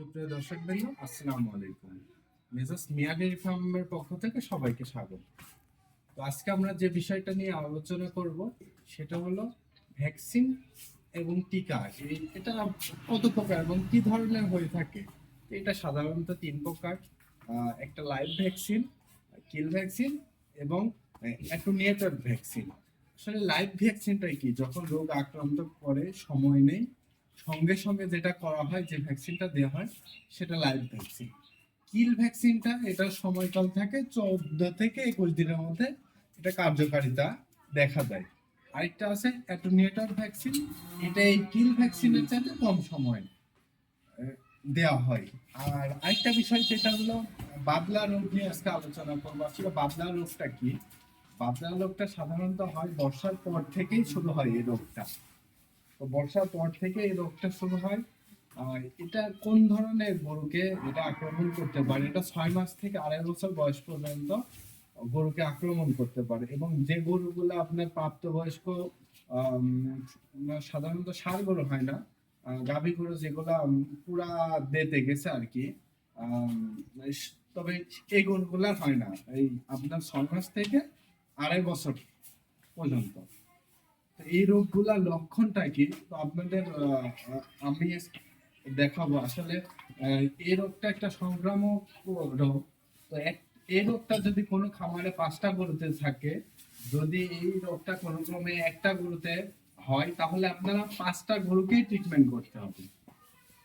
সুপ্রিয় দর্শক বৃন্দ, আসসালামু আলাইকুম। মেজাস মিয়া ফার্মের পক্ষ থেকে সবাইকে স্বাগত। তো আজকে আমরা যে বিষয়টা নিয়ে আলোচনা করব, সেটা হলো ভ্যাকসিন এবং টিকা। এটা কত প্রকার এবং কি ধরনের হয়ে থাকে? এটা সাধারণত তিন প্রকার। একটা লাইভ ভ্যাকসিন, কিল ভ্যাকসিন এবং অ্যাটোনিয়েটেড ভ্যাকসিন। আসলে লাইভ ভ্যাকসিনটা কি? যখন রোগ আক্রান্ত করে সময় নেই সঙ্গে সঙ্গে যেটা করা হয়, যে ভ্যাকসিনটা দেওয়া হয়, সেটা লাইভ ভ্যাকসিন কিল ভ্যাকসিনটা এটার সময়কাল থাকে, চোদ্দ থেকে একুশ দিনের মধ্যে এটা কার্যকারিতা দেখা দেয়। আরেকটা আছে অ্যাটোনিয়েটর ভ্যাকসিন এটা এই কিল ভ্যাকসিনের চাইতে কম সময় দেওয়া হয়। আর আরেকটা বিষয় যেটা হলো, বাবলা রোগ নিয়ে আজকে আলোচনা করব। আসলে বাবলা রোগটা কি? বাবলা রোগটা সাধারণত হয়, বর্ষার পর থেকেই শুরু হয় এই রোগটা। তো বর্ষার পর থেকে এই রোগটা শুরু হয়। আর এটা কোন ধরনের গরুকে এটা আক্রমণ করতে পারে? এটা ছয় মাস থেকে আড়াই বছর বয়স পর্যন্ত গরুকে আক্রমণ করতে পারে এবং যে গরুগুলো আপনার প্রাপ্তবয়স্ক সাধারণত ষাঁড় গরু হয় না গাভী গরু যেগুলো পুরা দেতে গেছে আর কি তবে এই গরুগুলা হয় না। এই আপনার ছয় মাস থেকে আড়াই বছর পর্যন্ত। এই রোগগুলা লক্ষণটা কি? তো আপনাদের আমি দেখাবো। আসলে এই রোগটা একটা সংক্রামক রোগ। তো এক- এই রোগটা যদি কোনো খামারে পাঁচটা গরুতে থাকে, যদি এই রোগটা কোনো ক্রমে একটা গরুতে হয়, তাহলে আপনারা পাঁচটা গরুকেই ট্রিটমেন্ট করতে হবে।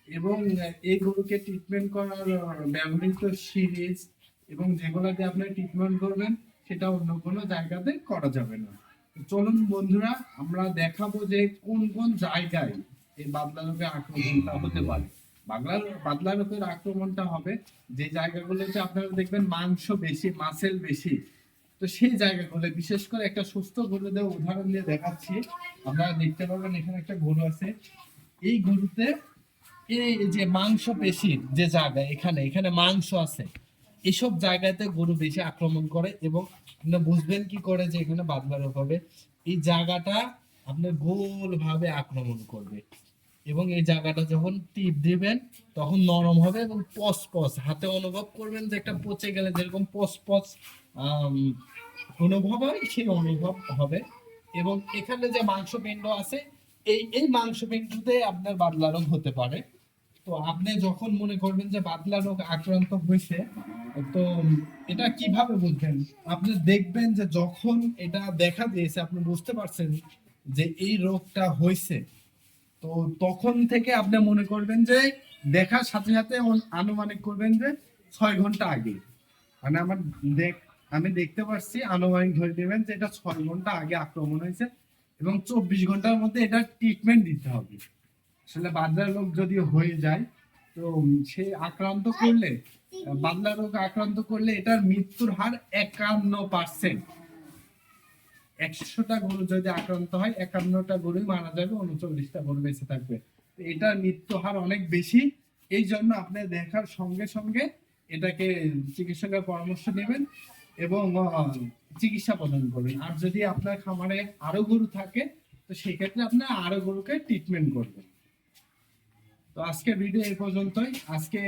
এবং এই গরুকে ট্রিটমেন্ট করার ব্যবহৃত সিরিজ এবং যেগুলো দিয়ে আপনি ট্রিটমেন্ট করবেন, সেটা অন্য কোনো জায়গাতে করা যাবে না। চলুন বন্ধুরা, আমরা দেখাবো যে কোন কোন জায়গায় এই বাদলা রোগের আক্রমণটা হতে পারে। বাগলা বাদলা রোগের আক্রমণটা হবে যে জায়গাগুলোতে আপনারা দেখবেন মাংস বেশি মাসেল বেশি। তো সেই জায়গাগুলো, বিশেষ করে একটা সুস্থ গরু গরুদের উদাহরণ দিয়ে দেখাচ্ছি। আপনারা দেখতে পাবেন এখানে একটা গরু আছে। এই গরুতে এই যে মাংস পেশি যে জায়গায়, এখানে এখানে মাংস আছে। এসব জায়গাতে গরু বেশি আক্রমণ করে এবং আপনি বুঝবেন কি করে যে এখানে বাদলা রোগ হবে এই জায়গাটা আপনার গোল ভাবে আক্রমণ করবে। এবং এই জায়গাটা যখন টিপ দিবেন, তখন নরম হবে এবং পস পস, হাতে অনুভব করবেন যে একটা পচে গেলে যেরকম পস পস অনুভব হয়, সেই অনুভব হবে। এবং এখানে যে মাংসপিণ্ড আছে, এই এই মাংসপিণ্ডতে আপনার বাদলা রোগ হতে পারে। তো আপনি যখন মনে করবেন যে বাদলা রোগ আক্রান্ত হয়েছে তো এটা কীভাবে বুঝবেন? আপনি দেখবেন যে যখন এটা দেখা দিয়েছে, আপনি বুঝতে পারছেন যে এই রোগটা হয়েছে। তো তখন থেকে আপনি মনে করবেন যে দেখার সাথে সাথে আনুমানিক করবেন যে ছয় ঘণ্টা আগে। মানে আমার দেখ আমি দেখতে পাচ্ছি আনুমানিক ধরে দেবেন যে এটা ছয় ঘণ্টা আগে আক্রমণ হয়েছে এবং চব্বিশ ঘণ্টার মধ্যে এটা ট্রিটমেন্ট দিতে হবে। আসলে বাদলা লোক যদি হয়ে যায় তো সে আক্রান্ত করলে বাদলা রোগ আক্রান্ত করলে এটার মৃত্যুর হার একান্ন পার্সেন্ট একশোটা গরু যদি আক্রান্ত হয়, একান্নটা গরুই মারা যাবে, উনচল্লিশটা গরু বেঁচে থাকবে। এটার মৃত্যু হার অনেক বেশি। এই জন্য আপনি দেখার সঙ্গে সঙ্গে এটাকে চিকিৎসকের পরামর্শ নেবেন এবং চিকিৎসা প্রদান করবেন। আর যদি আপনার খামারে আরও গরু থাকে, তো সেই ক্ষেত্রে আপনার আরও গরুকে ট্রিটমেন্ট করবেন। তো আজকে ভিডিও এই পর্যন্তই। আজকে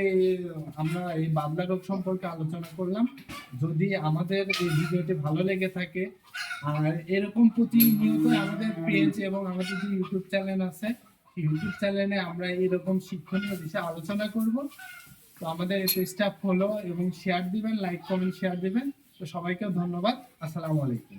আমরা এই বাদলা রোগ সম্পর্কে আলোচনা করলাম। যদি আমাদের এই ভিডিওটি ভালো লেগে থাকে, আর এরকম প্রতিনিয়ত আমাদের পেজ এবং আমাদের যে ইউটিউব চ্যানেল আছে ইউটিউব চ্যানেলে আমরা এরকম শিক্ষণীয় বিষয়ে আলোচনা করব। তো আমাদের এই পেজটা ফলো এবং শেয়ার দিবেন লাইক কমেন্ট শেয়ার দিবেন। তো সবাইকে ধন্যবাদ। আসসালামু আলাইকুম।